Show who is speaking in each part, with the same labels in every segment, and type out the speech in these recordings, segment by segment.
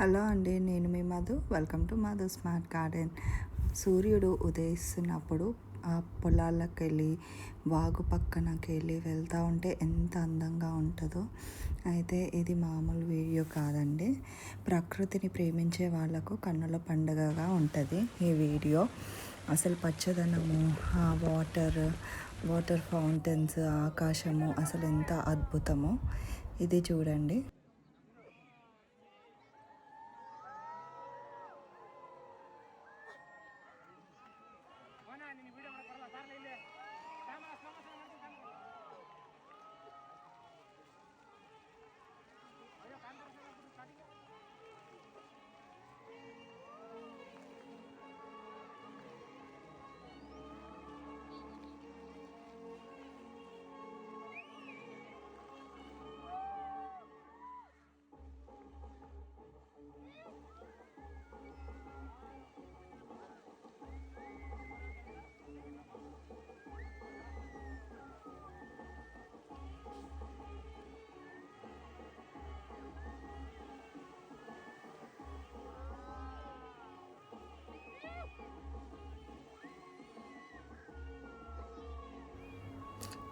Speaker 1: Hello అండి నేను మీ Madhu. Welcome to Madhu smart garden. సూర్యుడు ఉదయిస్తున్నప్పుడు ఆ పొలాలకు వెళ్ళి వాగు పక్కనకి వెళ్ళి వెళ్తూ ఉంటే ఎంత అందంగా ఉంటుందో. అయితే ఇది మామూలు వీడియో కాదండి. ప్రకృతిని ప్రేమించే వాళ్ళకు కన్నుల పండుగగా ఉంటుంది ఈ వీడియో. అసలు పచ్చదనము ఆ వాటర్ వాటర్ ఫౌంటైన్స్ ఆకాశము అసలు ఎంత అద్భుతమో. ఇది చూడండి.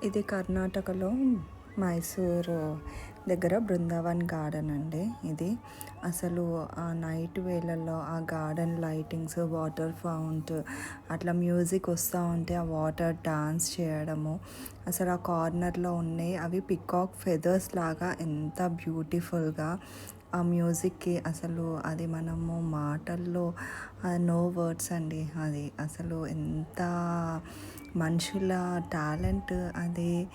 Speaker 1: ఇది కర్ణాటకలో మైసూరు దగ్గర బృందావన్ గార్డెన్ అండి ఇది. అసలు ఆ నైట్ వేళల్లో ఆ గార్డెన్ లైటింగ్స్ వాటర్ ఫౌంట్ అట్లా మ్యూజిక్ వస్తూ ఉంటే ఆ వాటర్ డాన్స్ చేయడము అసలు ఆ కార్నర్లో ఉన్నాయి అవి పికాక్ ఫెదర్స్ లాగా ఎంత బ్యూటిఫుల్గా ఆ మ్యూజిక్కి అసలు అది మనము మాటల్లో నో వర్డ్స్ అండి అది అసలు ఎంత మనుషుల టాలెంట్ అది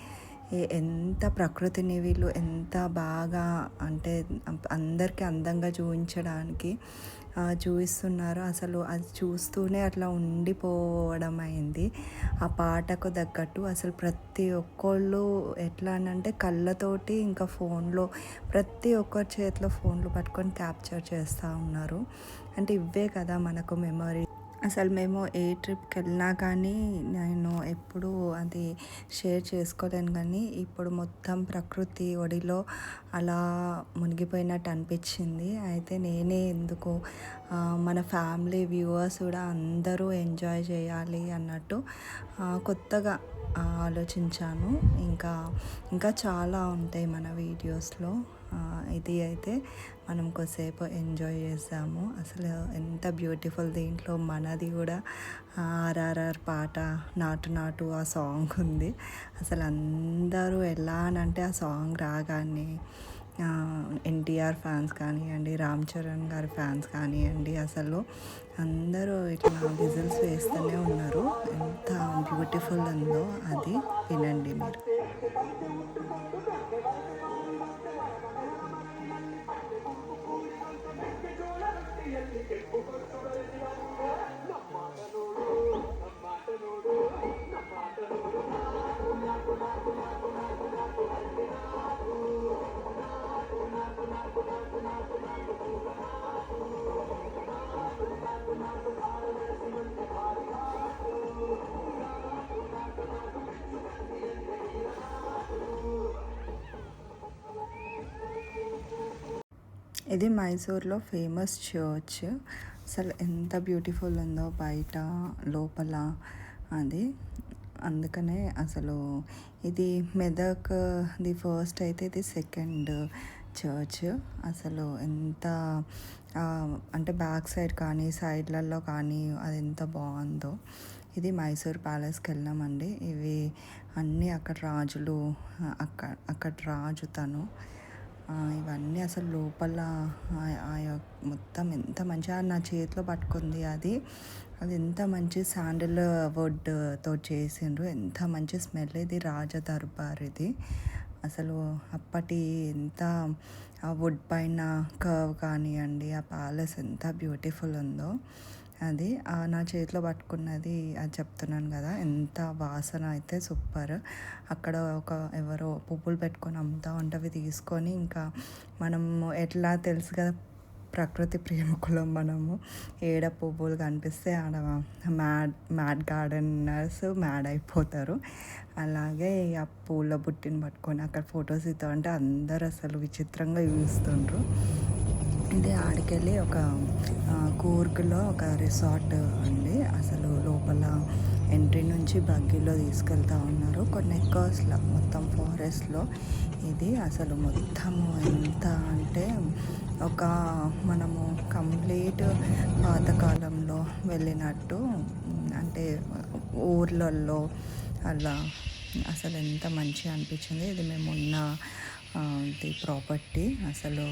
Speaker 1: ఎంత ప్రకృతిని వీళ్ళు ఎంత బాగా అంటే అందరికీ అందంగా చూపించడానికి చూపిస్తున్నారు అసలు అది చూస్తూనే అట్లా ఉండిపోవడం అయింది. ఆ పాటకు తగ్గట్టు అసలు ప్రతి ఒక్కళ్ళు ఎట్లా అంటే కళ్ళతోటి ఇంకా ఫోన్లో ప్రతి ఒక్కరి చేతిలో ఫోన్లు పట్టుకొని క్యాప్చర్ చేస్తూ ఉన్నారు. అంటే ఇవే కదా మనకు మెమరీ. అసలు మేము ఏ ట్రిప్కి వెళ్ళినా కానీ నేను ఎప్పుడూ అది షేర్ చేసుకోలేను కానీ ఇప్పుడు మొత్తం ప్రకృతి ఒడిలో అలా మునిగిపోయినట్టు అనిపించింది. అయితే నేనే ఎందుకు మన ఫ్యామిలీ వ్యూవర్స్ కూడా అందరూ ఎంజాయ్ చేయాలి అన్నట్టు కొత్తగా ఆలోచించాను. ఇంకా ఇంకా చాలా ఉంటాయి మన వీడియోస్లో. ఇది అయితే మనం కొద్దిసేపు ఎంజాయ్ చేసాము. అసలు ఎంత బ్యూటిఫుల్ దీంట్లో మనది కూడా ఆర్ఆర్ఆర్ పాట నాటు నాటు ఆ సాంగ్ ఉంది. అసలు అందరూ ఎలా అంటే ఆ సాంగ్ రాగానే ఎన్టీఆర్ ఫ్యాన్స్ కానివ్వండి రామ్ చరణ్ గారి ఫ్యాన్స్ కానివ్వండి అసలు అందరూ ఇట్లా విజిల్స్ వేస్తూనే ఉన్నారు. ఎంత బ్యూటిఫుల్ ఉందో అది వినండి మీరు. ఇది మైసూర్లో ఫేమస్ చర్చ్. అసలు ఎంత బ్యూటిఫుల్ ఉందో బయట లోపల అది. అందుకనే అసలు ఇది మెదక్ ది ఫస్ట్ అయితే ఇది సెకండ్ చర్చ్. అసలు ఎంత అంటే బ్యాక్ సైడ్ కానీ సైడ్లలో కానీ అది ఎంత బాగుందో. ఇది మైసూర్ ప్యాలెస్కి వెళ్ళామండి ఇవి అన్నీ అక్కడ రాజులు అక్కడ అక్కడ రాజు తను. ఇవన్నీ అసలు లోపల మొత్తం ఎంత మంచిగా నా చేతిలో పట్టుకుంది అది. అది ఎంత మంచి శాండిల్ వుడ్తో చేసిండ్రు. ఎంత మంచి స్మెల్ ఇది రాజ దర్బార్ ఇది. అసలు అప్పటి ఎంత ఆ వుడ్ పైన కర్వ్ కానివ్వండి ఆ ప్యాలెస్ ఎంత బ్యూటిఫుల్ ఉందో. అది నా చేతిలో పట్టుకున్నది అది చెప్తున్నాను కదా ఎంత వాసన అయితే సూపర్. అక్కడ ఒక ఎవరో పువ్వులు పెట్టుకొని అమ్ముతా ఉంటే అవి తీసుకొని ఇంకా మనం ఎట్లా తెలుసు కదా ప్రకృతి ప్రేమికులం మనము. ఏడ పువ్వులు కనిపిస్తే ఆడ మ్యాడ్ మ్యాడ్ గార్డెనర్స్ మ్యాడ్ అయిపోతారు. అలాగే ఆ పూల బుట్టిని పట్టుకొని అక్కడ ఫొటోస్ ఇద్దామంటే అందరు అసలు విచిత్రంగా చూస్తుండ్రు. ఇది ఆడికెళ్ళి ఒక కూర్గ్లో ఒక రిసార్ట్ అండి అసలు లోపల ఎంట్రీ నుంచి బగ్గీలో తీసుకెళ్తా ఉన్నారు. కొన్ని ఎక్కర్స్లో మొత్తం ఫారెస్ట్లో. ఇది అసలు మొత్తము ఎంత అంటే ఒక మనము కంప్లీట్ పాతకాలంలో వెళ్ళినట్టు అంటే ఊర్లలో అలా అసలు ఎంత మంచిగా అనిపించింది. ఇది మేము ఉన్న ది ప్రాపర్టీ అసలు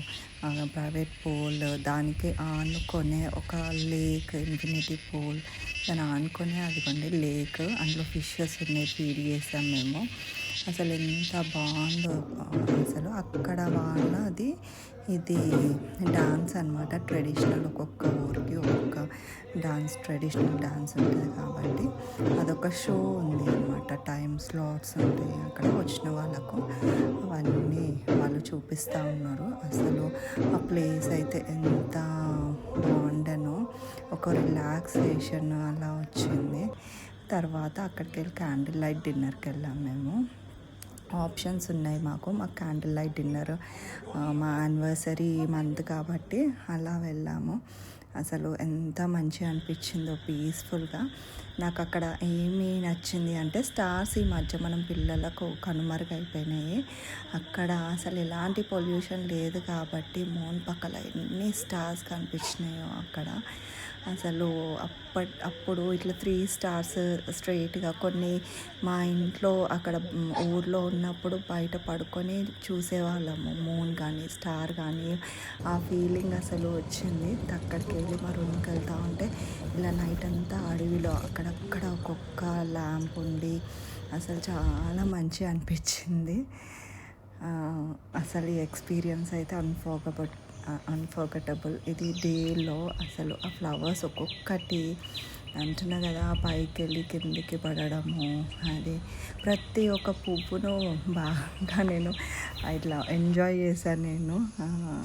Speaker 1: ప్రైవేట్ పూల్ దానికి ఆనుకునే ఒక లేక్ ఇన్ఫినిటీ పూల్ దాన్ని ఆనుకునే అదిగోండి లేక్ అందులో ఫిషెస్ ఉన్నాయి ఫీడ్ చేసాం మేము. అసలు ఎంత బాగుందో అసలు అక్కడ వాళ్ళది ఇది డాన్స్ అనమాట ట్రెడిషనల్ ఒక్కొక్క ఊరికి ఒక్కొక్క డాన్స్ ట్రెడిషనల్ డాన్స్ ఉంటుంది కాబట్టి అదొక షో ఉంది అనమాట టైం స్లాట్స్ ఉంటాయి అక్కడ వచ్చిన వాళ్ళకు. అవన్నీ వాళ్ళు చూపిస్తూ ఉన్నారు. అసలు ఆ ప్లేస్ అయితే ఎంత బాగుండనో. ఒక రిలాక్సేషన్ అలా వచ్చింది. తర్వాత అక్కడికి వెళ్ళి క్యాండిల్ లైట్ డిన్నర్కి వెళ్ళాం మేము. ఆప్షన్స్ ఉన్నాయి మాకు. మాకు క్యాండిల్ లైట్ డిన్నర్ మా యానివర్సరీ మంత్ కాబట్టి అలా వెళ్ళాము. అసలు ఎంత మంచిగా అనిపించిందో పీస్ఫుల్గా. నాకు అక్కడ ఏమి నచ్చింది అంటే స్టార్స్ ఈ మధ్య మనం పిల్లలకు కనుమరుగైపోయినాయి. అక్కడ అసలు ఎలాంటి పొల్యూషన్ లేదు కాబట్టి మోన్ పక్కల ఎన్ని స్టార్స్ కనిపించినాయో అక్కడ. అసలు అప్పట్ అప్పుడు ఇట్లా త్రీ స్టార్స్ స్ట్రైట్గా కొన్ని మా ఇంట్లో అక్కడ ఊర్లో ఉన్నప్పుడు బయట పడుకొని చూసేవాళ్ళము. మూన్ కానీ స్టార్ కానీ ఆ ఫీలింగ్ అసలు వచ్చింది. అక్కడికి వెళ్ళి మా రూమ్కి వెళ్తా ఉంటే ఇలా నైట్ అంతా అడవిలో అక్కడక్కడ ఒక్కొక్క ల్యాంప్ ఉండి అసలు చాలా మంచిగా అనిపించింది. అసలు ఈ ఎక్స్పీరియన్స్ అయితే అన్ఫోగబట్ అన్ఫర్గటబుల్ ఇది డేలో అసలు ఆ ఫ్లవర్స్ ఒక్కొక్కటి అంటున్నా కదా పైకి వెళ్ళి కిందికి పడడము అది ప్రతి ఒక్క పువ్వును బాగా నేను ఇట్లా ఎంజాయ్ చేశాను నేను.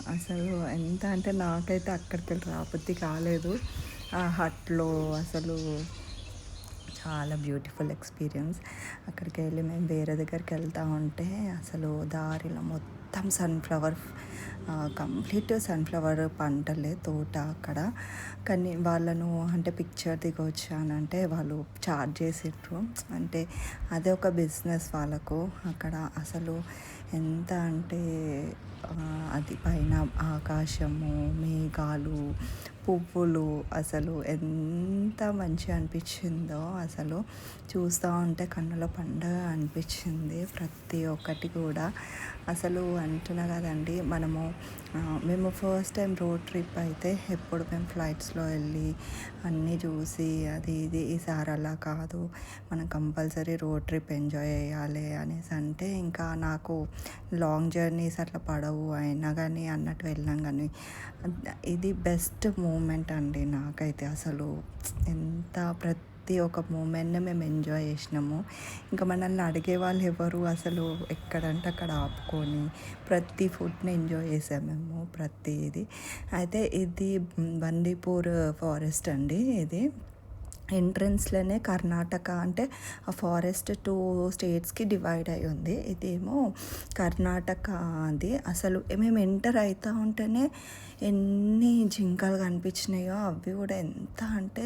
Speaker 1: అసలు ఎంత అంటే నాకైతే అక్కడికి వెళ్ళి రాబుద్ది కాలేదు. ఆ హట్లో అసలు చాలా బ్యూటిఫుల్ ఎక్స్పీరియన్స్ అక్కడికి వెళ్ళి మేము వేరే దగ్గరికి వెళ్తా ఉంటే అసలు దారిలో మొత్తం మొత్తం సన్ఫ్లవర్ కంప్లీట్ సన్ఫ్లవర్ పంటలే తోట అక్కడ. కానీ వాళ్ళను అంటే పిక్చర్ దిగొచ్చానంటే వాళ్ళు చార్జ్ చేసిండ్రు అంటే అదే ఒక బిజినెస్ వాళ్ళకు. అక్కడ అసలు ఎంత అంటే అది పైన ఆకాశము మేఘాలు పువ్వులు అసలు ఎంత మంచిగా అనిపించిందో అసలు చూస్తూ ఉంటే కన్నుల పండగ అనిపించింది ప్రతి ఒక్కటి కూడా. అసలు అంటున్నా కదండి మనము మేము ఫస్ట్ టైం రోడ్ ట్రిప్ అయితే ఎప్పుడు మేము ఫ్లైట్స్లో వెళ్ళి అన్నీ చూసి అది ఇది ఈసారి అలా కాదు మనం కంపల్సరీ రోడ్ ట్రిప్ ఎంజాయ్ చేయాలి అనేసి అంటే ఇంకా నాకు లాంగ్ జర్నీస్ అట్లా పడవు అయినా కానీ అన్నట్టు వెళ్ళాం కానీ ఇది బెస్ట్ మూమెంట్ అండి నాకైతే అసలు. ఎంత ప్రతి ప్రతి ఒక్క మూమెంట్ని మేము ఎంజాయ్ చేసినాము. ఇంకా మనల్ని అడిగే వాళ్ళు ఎవరు? అసలు ఎక్కడంటే అక్కడ ఆపుకొని ప్రతి ఫుడ్ని ఎంజాయ్ చేసాం మేము ప్రతిది. అయితే ఇది బందీపూర్ ఫారెస్ట్ అండి ఇది. ఎంట్రన్స్లోనే కర్ణాటక అంటే ఆ ఫారెస్ట్ టూ స్టేట్స్కి డివైడ్ అయి ఉంది. ఇదేమో కర్ణాటక అది. అసలు మేము ఎంటర్ అవుతూ ఉంటేనే ఎన్ని జింకలు కనిపించినాయో అవి కూడా ఎంత అంటే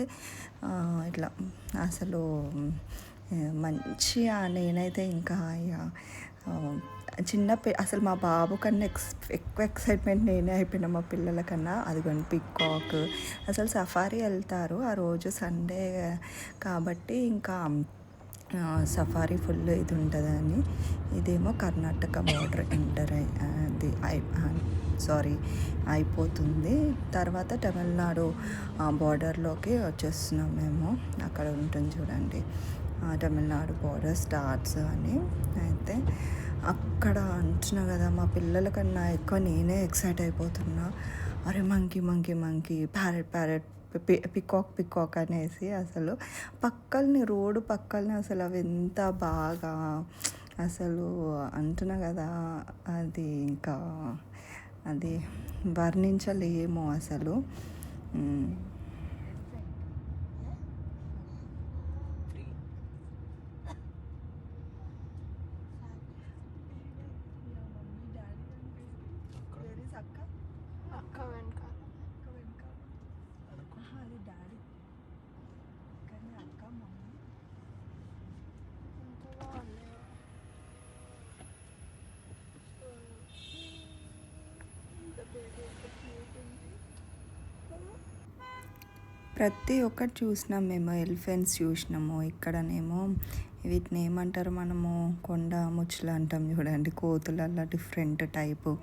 Speaker 1: ఇట్లా అసలు మంచిగా నేనైతే ఇంకా చిన్న పి అసలు మా బాబు కన్నా ఎక్స్ ఎక్కువ ఎక్సైట్మెంట్ నేనే అయిపోయినా మా పిల్లల కన్నా. అదిగోండి పికాక్ అసలు సఫారీ వెళ్తారు ఆ రోజు సండే కాబట్టి ఇంకా సఫారీ ఫుల్ ఇది ఉంటుందని. ఇదేమో కర్ణాటక బార్డర్ ఎంటర్ అది అయి సారీ అయిపోతుంది. తర్వాత తమిళనాడు బార్డర్లోకి వచ్చేస్తున్నాం మేము. అక్కడ ఉంటుంది చూడండి. తమిళనాడు బార్డర్ స్టార్ట్స్ అని. అయితే అక్కడ అంటున్నా కదా మా పిల్లల కన్నా ఎక్కువ నేనే ఎక్సైట్ అయిపోతున్నా. అరే monkey monkey monkey parrot parrot peacock peacock అనేసి అసలు పక్కల్ని రోడ్డు పక్కల్ని అసలు అవి ఎంత బాగా అసలు అంటున్నా కదా అది ఇంకా అది వర్ణించలేమో అసలు. ప్రతి ఒక్కటి చూసినాం మేము. ఎలిఫెంట్స్ చూసినాము. ఇక్కడనేమో వీటిని ఏమంటారు మనము? కొండ ముచ్చులు అంటాం చూడండి. కోతులల్లో డిఫరెంట్ టైపు.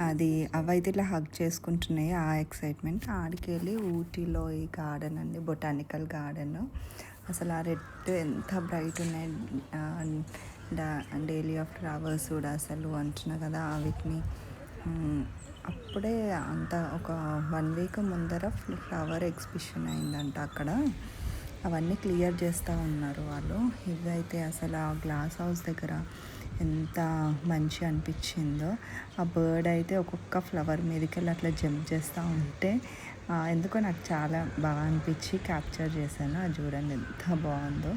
Speaker 1: అది అవైతే ఇట్లా హగ్ చేసుకుంటున్నాయి. ఆ ఎక్సైట్మెంట్ ఆడికి వెళ్ళి ఊటీలో ఈ గార్డెన్ అండి. Botanical garden. అసలు ఆ రెడ్ ఎంత బ్రైట్ ఉన్నాయి. డైలీ ఆఫ్ ఫ్లవర్స్ కూడా అసలు అంటున్నా కదా. వీటిని అప్పుడే అంత ఒక వన్ వీక్ ముందర ఫ్లవర్ ఎగ్జిబిషన్ అయిందంట అక్కడ. అవన్నీ క్లియర్ చేస్తూ ఉన్నారు వాళ్ళు. ఇవైతే అసలు ఆ గ్లాస్ హౌస్ దగ్గర ఎంత మంచి అనిపించిందో. ఆ బర్డ్ అయితే ఒక్కొక్క ఫ్లవర్ మీదకి వెళ్ళి అట్లా జంప్ చేస్తూ ఉంటే ఎందుకో నాకు చాలా బాగా అనిపించి క్యాప్చర్ చేశాను. అది చూడండి ఎంత బాగుందో.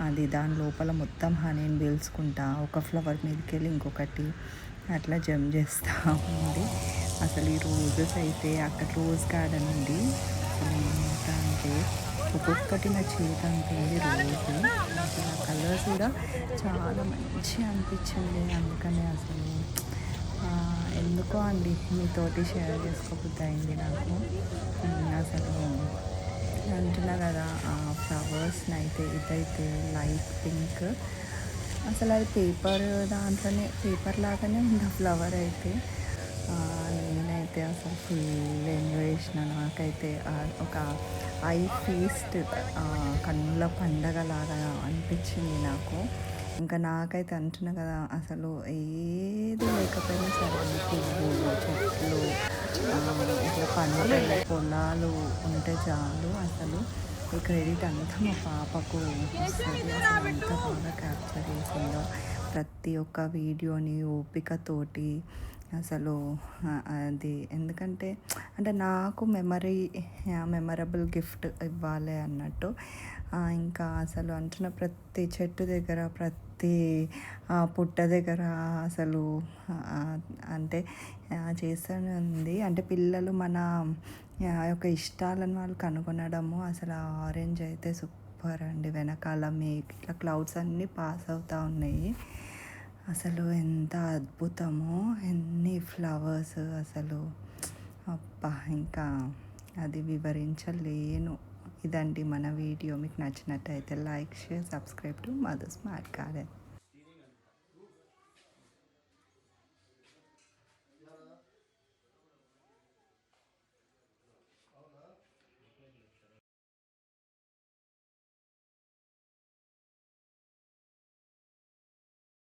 Speaker 1: అది దాని లోపల మొత్తం హనీని పీల్చుకుంటా ఒక ఫ్లవర్ మీదకి వెళ్ళి ఇంకొకటి అట్లా జంప్ చేస్తూ ఉంది. అసలు ఈ రోజెస్ అయితే అక్కడ రోజ్ గార్డెన్ ఉంది అసలు ఎంత అంటే ఒక్కొక్కటి నా చేత అంటుంది రోజు. అసలు ఆ కలర్స్ కూడా చాలా మంచిగా అనిపించింది. అందుకని అసలు ఎందుకో అండి మీతోటి షేర్ చేసుకోబుద్ది అయింది నాకు. అసలు అంటున్నా కదా ఆ ఫ్లవర్స్ని అయితే ఇదైతే లైట్ పింక్. అసలు అది పేపర్ దాంట్లోనే పేపర్ లాగానే ఉంది ఆ ఫ్లవర్ అయితే. నేనైతే అసలు ఫుల్ ఎంజాయ్ చేసిన నాకైతే ఒక ఐ ఫీస్ట్ కన్నుల పండగ లాగా అనిపించింది నాకు. ఇంకా నాకైతే అంటున్నా కదా అసలు ఏది లేకపోయినా సరే పువ్వులు చెట్లు ఇట్లా పంటలు పొలాలు ఉంటే చాలు అసలు. ఈ క్రెడిట్ అంతా మా పాపకు అసలు ఎంత బాగా క్యాప్చర్ చేసిందో. ప్రతి ఒక్క వీడియోని ఓపికతోటి అసలు అది ఎందుకంటే అంటే నాకు మెమరీ మెమరబుల్ గిఫ్ట్ ఇవ్వాలి అన్నట్టు. ఇంకా అసలు అంటున్న ప్రతి చెట్టు దగ్గర ప్రతి పుట్ట దగ్గర అసలు అంటే చేస్తూనే ఉంది. అంటే పిల్లలు మన యొక్క ఇష్టాలను వాళ్ళు కనుగొనడము అసలు ఆ ఆరెంజ్ అయితే సూపర్ అండి. వెనకాల మేక్ ఇట్లా క్లౌడ్స్ అన్నీ పాస్ అవుతూ ఉన్నాయి. అసలు ఎంత అద్భుతమో. ఎన్ని ఫ్లవర్స్ అసలు. అబ్బా ఇంకా అది వివరించలేను. ఇదండి మన వీడియో. మీకు నచ్చినట్టయితే like share subscribe to Madhu smart garden.